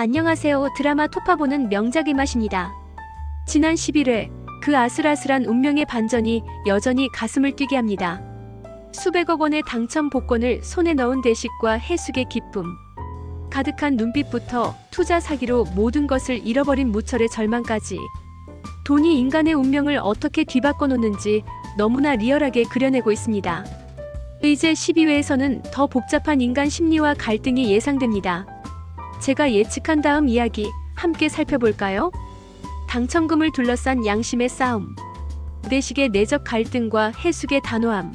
안녕하세요. 드라마 토파보는 명작의 맛입니다. 지난 11회 그 아슬아슬한 운명의 반전이 여전히 가슴을 뛰게 합니다. 수백억 원의 당첨 복권을 손에 넣은 대식과 해숙의 기쁨. 가득한 눈빛부터 투자 사기로 모든 것을 잃어버린 무철의 절망까지. 돈이 인간의 운명을 어떻게 뒤바꿔 놓는지 너무나 리얼하게 그려내고 있습니다. 이제 12회에서는 더 복잡한 인간 심리와 갈등이 예상됩니다. 제가 예측한 다음 이야기 함께 살펴볼까요? 당첨금을 둘러싼 양심의 싸움, 내식의 내적 갈등과 해숙의 단호함,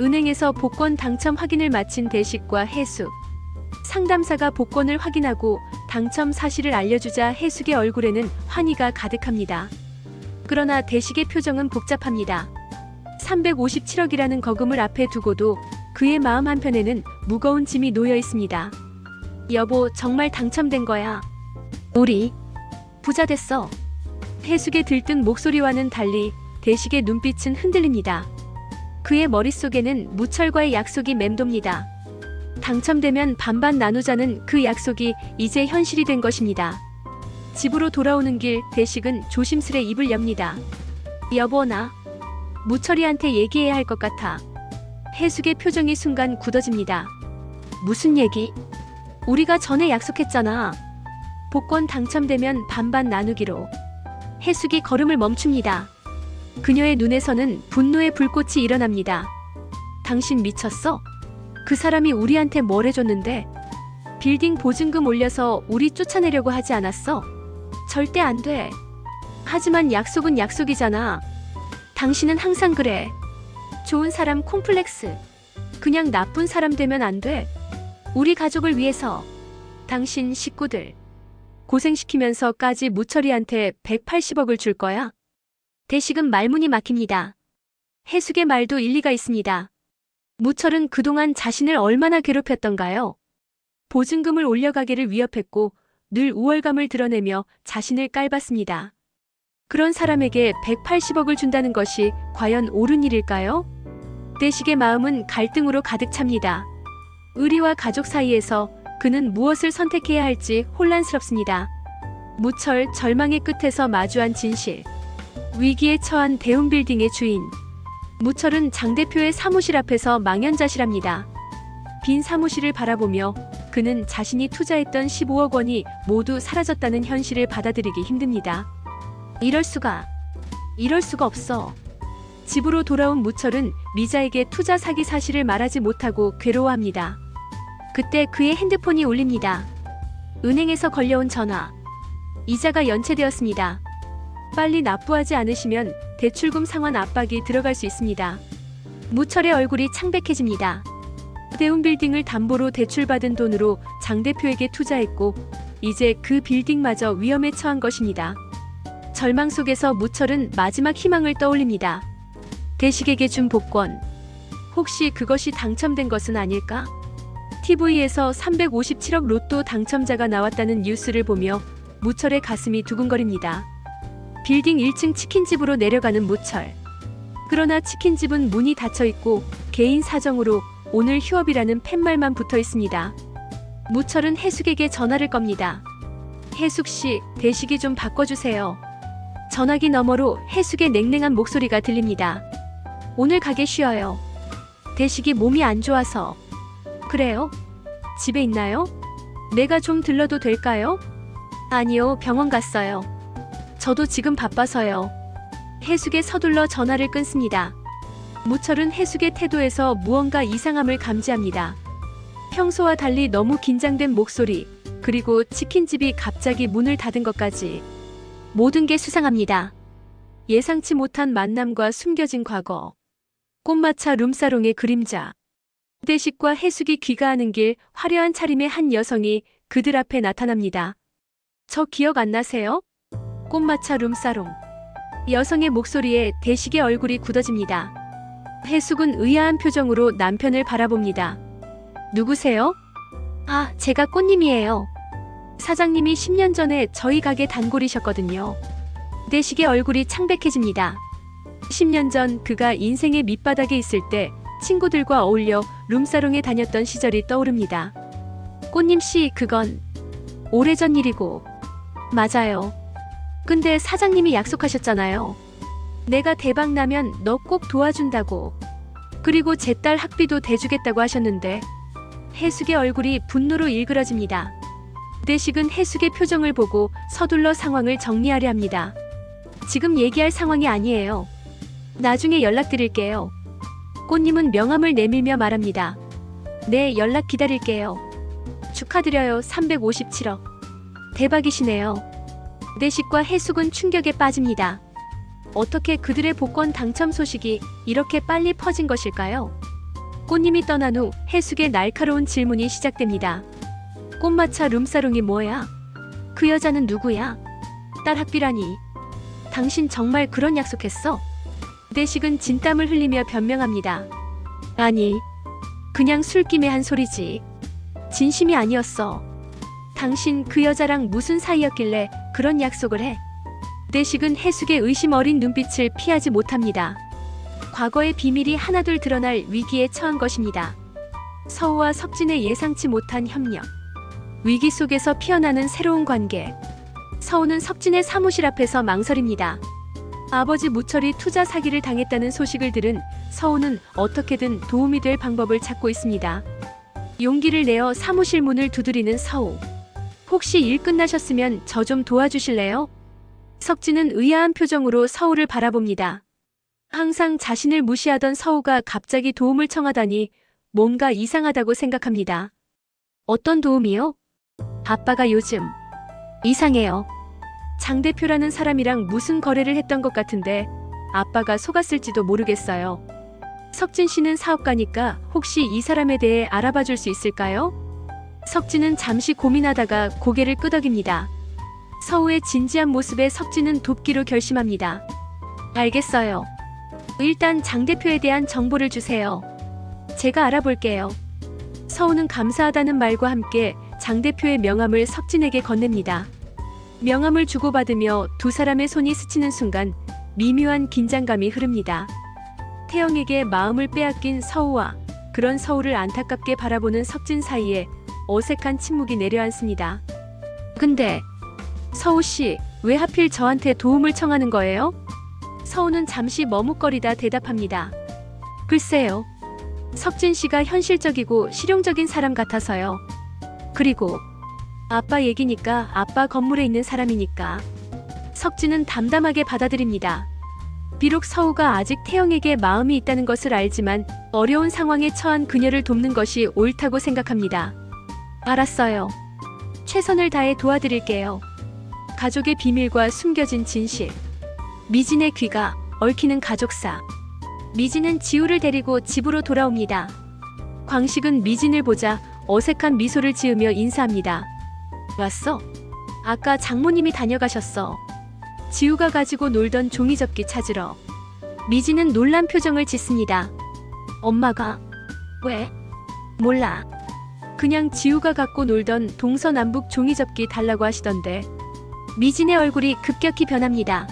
은행에서 복권 당첨 확인을 마친 대식과 해숙, 상담사가 복권을 확인하고 당첨 사실을 알려주자 해숙의 얼굴에는 환희가 가득합니다. 그러나 대식의 표정은 복잡합니다. 357억이라는 거금을 앞에 두고도 그의 마음 한편에는 무거운 짐이 놓여 있습니다. 여보, 정말 당첨된 거야. 우리 부자 됐어. 해숙의 들뜬 목소리와는 달리 대식의 눈빛은 흔들립니다. 그의 머릿속에는 무철과의 약속이 맴돕니다. 당첨되면 반반 나누자는 그 약속이 이제 현실이 된 것입니다. 집으로 돌아오는 길 대식은 조심스레 입을 엽니다. 여보 나 무철이한테 얘기해야 할 것 같아. 해숙의 표정이 순간 굳어집니다. 무슨 얘기? 우리가 전에 약속했잖아. 복권 당첨되면 반반 나누기로. 해숙이 걸음을 멈춥니다. 그녀의 눈에서는 분노의 불꽃이 일어납니다. 당신 미쳤어? 그 사람이 우리한테 뭘 해줬는데? 빌딩 보증금 올려서 우리 쫓아내려고 하지 않았어? 절대 안 돼. 하지만 약속은 약속이잖아. 당신은 항상 그래. 좋은 사람 콤플렉스. 그냥 나쁜 사람 되면 안 돼. 우리 가족을 위해서. 당신 식구들. 고생시키면서까지 무철이한테 180억을 줄 거야? 대식은 말문이 막힙니다. 해숙의 말도 일리가 있습니다. 무철은 그동안 자신을 얼마나 괴롭혔던가요? 보증금을 올려가기를 위협했고 늘 우월감을 드러내며 자신을 깔봤습니다. 그런 사람에게 180억을 준다는 것이 과연 옳은 일일까요? 대식의 마음은 갈등으로 가득 찹니다. 의리와 가족 사이에서 그는 무엇을 선택해야 할지 혼란스럽습니다. 무철 절망의 끝에서 마주한 진실. 위기에 처한 대운 빌딩의 주인. 무철은 장 대표의 사무실 앞에서 망연자실합니다. 빈 사무실을 바라보며 그는 자신이 투자했던 15억 원이 모두 사라졌다는 현실을 받아들이기 힘듭니다. 이럴 수가. 이럴 수가 없어. 집으로 돌아온 무철은 미자에게 투자 사기 사실을 말하지 못하고 괴로워합니다. 그때 그의 핸드폰이 울립니다. 은행에서 걸려온 전화. 이자가 연체되었습니다. 빨리 납부하지 않으시면 대출금 상환 압박이 들어갈 수 있습니다. 무철의 얼굴이 창백해집니다. 대운 빌딩을 담보로 대출받은 돈으로 장 대표에게 투자했고 이제 그 빌딩마저 위험에 처한 것입니다. 절망 속에서 무철은 마지막 희망을 떠올립니다. 대식에게 준 복권. 혹시 그것이 당첨된 것은 아닐까? TV에서 357억 로또 당첨자가 나왔다는 뉴스를 보며 무철의 가슴이 두근거립니다. 빌딩 1층 치킨집으로 내려가는 무철. 그러나 치킨집은 문이 닫혀 있고 개인 사정으로 오늘 휴업이라는 팻말만 붙어 있습니다. 무철은 해숙에게 전화를 겁니다. 해숙 씨, 대식이 좀 바꿔주세요. 전화기 너머로 해숙의 냉랭한 목소리가 들립니다. 오늘 가게 쉬어요. 대식이 몸이 안 좋아서. 그래요? 집에 있나요? 내가 좀 들러도 될까요? 아니요, 병원 갔어요. 저도 지금 바빠서요. 해숙의 서둘러 전화를 끊습니다. 무철은 해숙의 태도에서 무언가 이상함을 감지합니다. 평소와 달리 너무 긴장된 목소리, 그리고 치킨집이 갑자기 문을 닫은 것까지. 모든 게 수상합니다. 예상치 못한 만남과 숨겨진 과거. 꽃마차 룸사롱의 그림자. 대식과 해숙이 귀가하는 길 화려한 차림의 한 여성이 그들 앞에 나타납니다. 저 기억 안 나세요? 꽃마차 룸사롱. 여성의 목소리에 대식의 얼굴이 굳어집니다. 해숙은 의아한 표정으로 남편을 바라봅니다. 누구세요? 아, 제가 꽃님이에요. 사장님이 10년 전에 저희 가게 단골이셨거든요. 대식의 얼굴이 창백해집니다. 10년 전 그가 인생의 밑바닥에 있을 때 친구들과 어울려 룸사롱에 다녔던 시절이 떠오릅니다. 꽃님 씨, 그건 오래전 일이고. 맞아요. 근데 사장님이 약속하셨잖아요. 내가 대박 나면 너 꼭 도와준다고. 그리고 제 딸 학비도 대주겠다고 하셨는데 해숙의 얼굴이 분노로 일그러집니다. 대식은 해숙의 표정을 보고 서둘러 상황을 정리하려 합니다. 지금 얘기할 상황이 아니에요. 나중에 연락드릴게요. 꽃님은 명함을 내밀며 말합니다. 네, 연락 기다릴게요. 축하드려요, 357억. 대박이시네요. 내식과 해숙은 충격에 빠집니다. 어떻게 그들의 복권 당첨 소식이 이렇게 빨리 퍼진 것일까요? 꽃님이 떠난 후 해숙의 날카로운 질문이 시작됩니다. 꽃마차 룸사롱이 뭐야? 그 여자는 누구야? 딸 학비라니. 당신 정말 그런 약속했어? 내식은 진땀을 흘리며 변명합니다. 아니, 그냥 술김에 한 소리지. 진심이 아니었어. 당신 그 여자랑 무슨 사이였길래 그런 약속을 해? 내식은 해숙의 의심 어린 눈빛을 피하지 못합니다. 과거의 비밀이 하나둘 드러날 위기에 처한 것입니다. 서우와 석진의 예상치 못한 협력. 위기 속에서 피어나는 새로운 관계. 서우는 석진의 사무실 앞에서 망설입니다. 아버지 무철이 투자 사기를 당했다는 소식을 들은 서우는 어떻게든 도움이 될 방법을 찾고 있습니다. 용기를 내어 사무실 문을 두드리는 서우. 혹시 일 끝나셨으면 저 좀 도와주실래요? 석진은 의아한 표정으로 서우를 바라봅니다. 항상 자신을 무시하던 서우가 갑자기 도움을 청하다니 뭔가 이상하다고 생각합니다. 어떤 도움이요? 아빠가 요즘 이상해요. 장 대표라는 사람이랑 무슨 거래를 했던 것 같은데 아빠가 속았을지도 모르겠어요. 석진 씨는 사업가니까 혹시 이 사람에 대해 알아봐 줄 수 있을까요? 석진은 잠시 고민하다가 고개를 끄덕입니다. 서우의 진지한 모습에 석진은 돕기로 결심합니다. 알겠어요. 일단 장 대표에 대한 정보를 주세요. 제가 알아볼게요. 서우는 감사하다는 말과 함께 장 대표의 명함을 석진에게 건넵니다. 명함을 주고받으며 두 사람의 손이 스치는 순간 미묘한 긴장감이 흐릅니다. 태영에게 마음을 빼앗긴 서우와 그런 서우를 안타깝게 바라보는 석진 사이에 어색한 침묵이 내려앉습니다. 근데 서우 씨, 왜 하필 저한테 도움을 청하는 거예요? 서우는 잠시 머뭇거리다 대답합니다. 글쎄요. 석진 씨가 현실적이고 실용적인 사람 같아서요. 그리고 아빠 얘기니까 아빠 건물에 있는 사람이니까. 석진은 담담하게 받아들입니다. 비록 서우가 아직 태영에게 마음이 있다는 것을 알지만 어려운 상황에 처한 그녀를 돕는 것이 옳다고 생각합니다. 알았어요. 최선을 다해 도와드릴게요. 가족의 비밀과 숨겨진 진실. 미진의 귀가 얽히는 가족사. 미진은 지우를 데리고 집으로 돌아옵니다. 광식은 미진을 보자 어색한 미소를 지으며 인사합니다. 왔어? 아까 장모님이 다녀가셨어. 지우가 가지고 놀던 종이접기 찾으러. 미진은 놀란 표정을 짓습니다. 엄마가 왜? 몰라. 그냥 지우가 갖고 놀던 동서남북 종이접기 달라고 하시던데. 미진의 얼굴이 급격히 변합니다.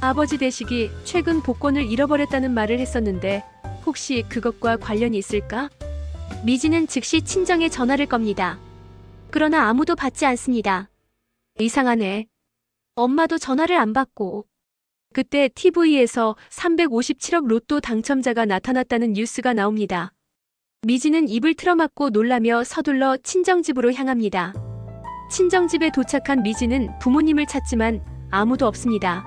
아버지 대식이 최근 복권을 잃어버렸다는 말을 했었는데 혹시 그것과 관련이 있을까? 미진은 즉시 친정에 전화를 겁니다. 그러나 아무도 받지 않습니다. 이상하네. 엄마도 전화를 안 받고. 그때 TV에서 357억 로또 당첨자가 나타났다는 뉴스가 나옵니다. 미진은 입을 틀어막고 놀라며 서둘러 친정집으로 향합니다. 친정집에 도착한 미진은 부모님을 찾지만 아무도 없습니다.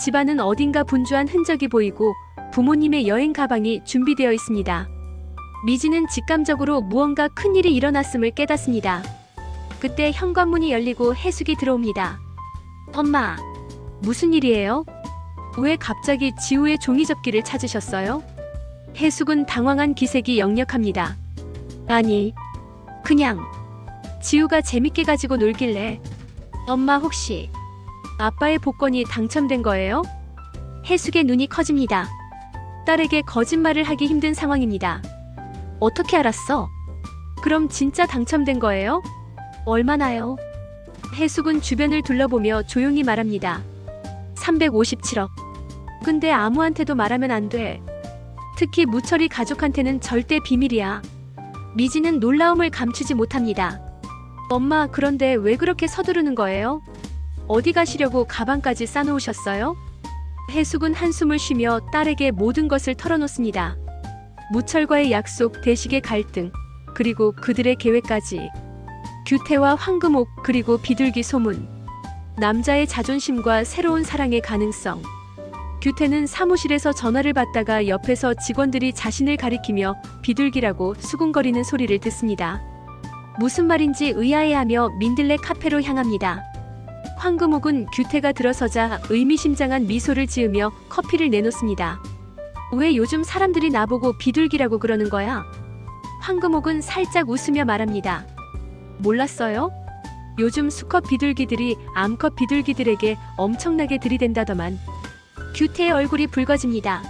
집안은 어딘가 분주한 흔적이 보이고 부모님의 여행 가방이 준비되어 있습니다. 미진은 직감적으로 무언가 큰일이 일어났음을 깨닫습니다. 그때 현관문이 열리고 해숙이 들어옵니다. 엄마, 무슨 일이에요? 왜 갑자기 지우의 종이접기를 찾으셨어요? 해숙은 당황한 기색이 역력합니다. 아니, 그냥 지우가 재밌게 가지고 놀길래 엄마 혹시 아빠의 복권이 당첨된 거예요? 해숙의 눈이 커집니다. 딸에게 거짓말을 하기 힘든 상황입니다. 어떻게 알았어? 그럼 진짜 당첨된 거예요? 얼마나요? 해숙은 주변을 둘러보며 조용히 말합니다. 357억. 근데 아무한테도 말하면 안 돼. 특히 무철이 가족한테는 절대 비밀이야. 미지는 놀라움을 감추지 못합니다. 엄마, 그런데 왜 그렇게 서두르는 거예요? 어디 가시려고 가방까지 싸놓으셨어요? 해숙은 한숨을 쉬며 딸에게 모든 것을 털어놓습니다. 무철과의 약속, 대식의 갈등, 그리고 그들의 계획까지. 규태와 황금옥, 그리고 비둘기 소문. 남자의 자존심과 새로운 사랑의 가능성. 규태는 사무실에서 전화를 받다가 옆에서 직원들이 자신을 가리키며 비둘기라고 수군거리는 소리를 듣습니다. 무슨 말인지 의아해하며 민들레 카페로 향합니다. 황금옥은 규태가 들어서자 의미심장한 미소를 지으며 커피를 내놓습니다. 왜 요즘 사람들이 나보고 비둘기라고 그러는 거야? 황금옥은 살짝 웃으며 말합니다. 몰랐어요? 요즘 수컷 비둘기들이 암컷 비둘기들에게 엄청나게 들이댄다더만. 규태의 얼굴이 붉어집니다.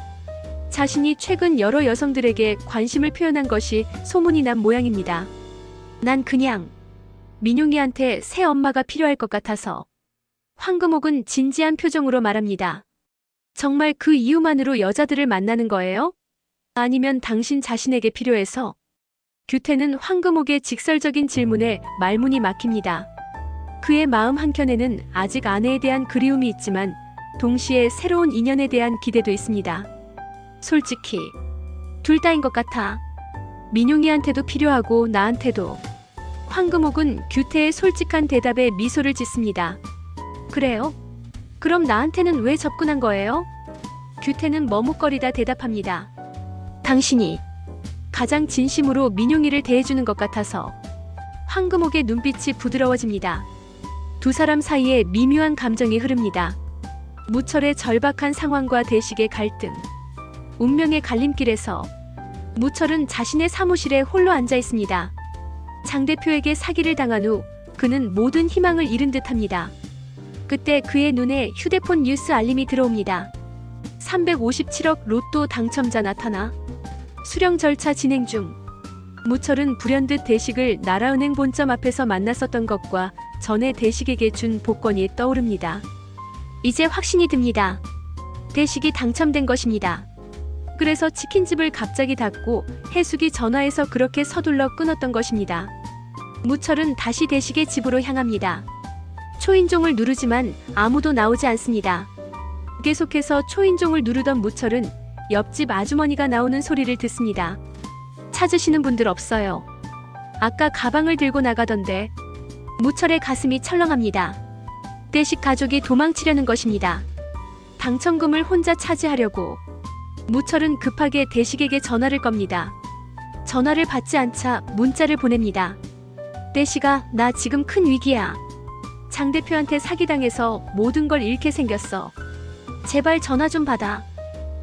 자신이 최근 여러 여성들에게 관심을 표현한 것이 소문이 난 모양입니다. 난 그냥 민용이한테 새 엄마가 필요할 것 같아서. 황금옥은 진지한 표정으로 말합니다. 정말 그 이유만으로 여자들을 만나는 거예요? 아니면 당신 자신에게 필요해서? 규태는 황금옥의 직설적인 질문에 말문이 막힙니다. 그의 마음 한켠에는 아직 아내에 대한 그리움이 있지만 동시에 새로운 인연에 대한 기대도 있습니다. 솔직히 둘 다인 것 같아. 민용이한테도 필요하고 나한테도. 황금옥은 규태의 솔직한 대답에 미소를 짓습니다. 그래요? 그럼 나한테는 왜 접근한 거예요? 규태는 머뭇거리다 대답합니다. 당신이 가장 진심으로 민용이를 대해주는 것 같아서 황금옥의 눈빛이 부드러워집니다. 두 사람 사이에 미묘한 감정이 흐릅니다. 무철의 절박한 상황과 대식의 갈등. 운명의 갈림길에서 무철은 자신의 사무실에 홀로 앉아 있습니다. 장 대표에게 사기를 당한 후 그는 모든 희망을 잃은 듯 합니다. 그때 그의 눈에 휴대폰 뉴스 알림이 들어옵니다. 357억 로또 당첨자 나타나 수령 절차 진행 중. 무철은 불현듯 대식을 나라은행 본점 앞에서 만났었던 것과 전에 대식에게 준 복권이 떠오릅니다. 이제 확신이 듭니다. 대식이 당첨된 것입니다. 그래서 치킨집을 갑자기 닫고 해숙이 전화해서 그렇게 서둘러 끊었던 것입니다. 무철은 다시 대식의 집으로 향합니다. 초인종을 누르지만 아무도 나오지 않습니다. 계속해서 초인종을 누르던 무철은 옆집 아주머니가 나오는 소리를 듣습니다. 찾으시는 분들 없어요. 아까 가방을 들고 나가던데 무철의 가슴이 철렁합니다. 대식 가족이 도망치려는 것입니다. 당첨금을 혼자 차지하려고 무철은 급하게 대식에게 전화를 겁니다. 전화를 받지 않자 문자를 보냅니다. 대식아, 나 지금 큰 위기야. 장 대표한테 사기당해서 모든 걸 잃게 생겼어. 제발 전화 좀 받아.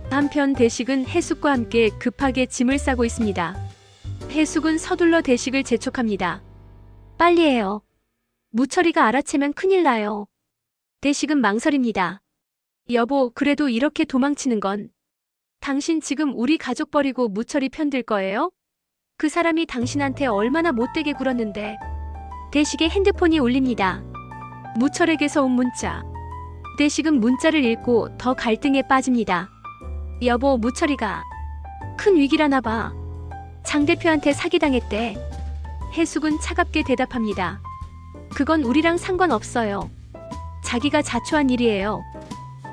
한편 대식은 해숙과 함께 급하게 짐을 싸고 있습니다. 해숙은 서둘러 대식을 재촉합니다. 빨리 해요. 무철이가 알아채면 큰일 나요. 대식은 망설입니다. 여보, 그래도 이렇게 도망치는 건 당신 지금 우리 가족 버리고 무철이 편들 거예요? 그 사람이 당신한테 얼마나 못되게 굴었는데. 대식의 핸드폰이 울립니다. 무철에게서 온 문자. 대식은 문자를 읽고 더 갈등에 빠집니다. 여보, 무철이가 큰 위기라나 봐. 장 대표한테 사기당했대. 해숙은 차갑게 대답합니다. 그건 우리랑 상관없어요. 자기가 자초한 일이에요.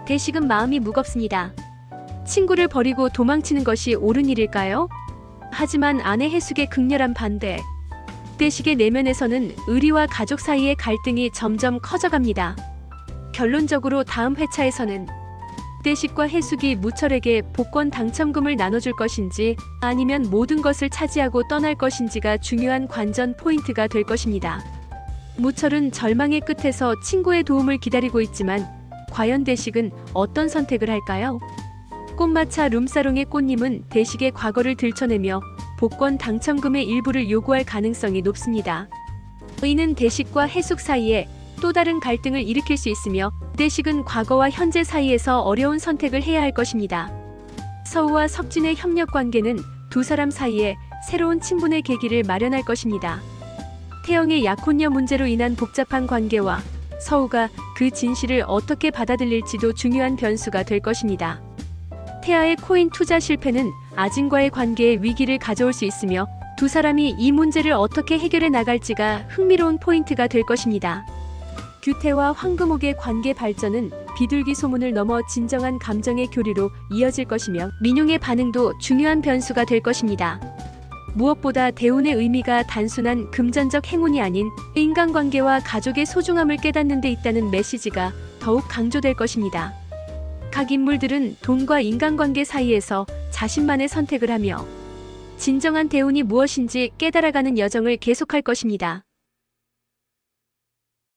대식은 마음이 무겁습니다. 친구를 버리고 도망치는 것이 옳은 일일까요? 하지만 아내 해숙의 극렬한 반대. 대식의 내면에서는 의리와 가족 사이의 갈등이 점점 커져갑니다. 결론적으로 다음 회차에서는 대식과 해숙이 무철에게 복권 당첨금을 나눠줄 것인지 아니면 모든 것을 차지하고 떠날 것인지가 중요한 관전 포인트가 될 것입니다. 무철은 절망의 끝에서 친구의 도움을 기다리고 있지만 과연 대식은 어떤 선택을 할까요? 꽃마차 룸사롱의 꽃님은 대식의 과거를 들춰내며 복권 당첨금의 일부를 요구할 가능성이 높습니다. 이는 대식과 해숙 사이에 또 다른 갈등을 일으킬 수 있으며 대식은 과거와 현재 사이에서 어려운 선택을 해야 할 것입니다. 서우와 석진의 협력 관계는 두 사람 사이에 새로운 친분의 계기를 마련할 것입니다. 태영의 약혼녀 문제로 인한 복잡한 관계와 서우가 그 진실을 어떻게 받아들일지도 중요한 변수가 될 것입니다. 태아의 코인 투자 실패는 아진과의 관계에 위기를 가져올 수 있으며 두 사람이 이 문제를 어떻게 해결해 나갈지가 흥미로운 포인트가 될 것입니다. 규태와 황금옥의 관계 발전은 비둘기 소문을 넘어 진정한 감정의 교류로 이어질 것이며 민용의 반응도 중요한 변수가 될 것입니다. 무엇보다 대운의 의미가 단순한 금전적 행운이 아닌 인간관계와 가족의 소중함을 깨닫는 데 있다는 메시지가 더욱 강조될 것입니다. 각 인물들은 돈과 인간관계 사이에서 자신만의 선택을 하며 진정한 대운이 무엇인지 깨달아가는 여정을 계속할 것입니다.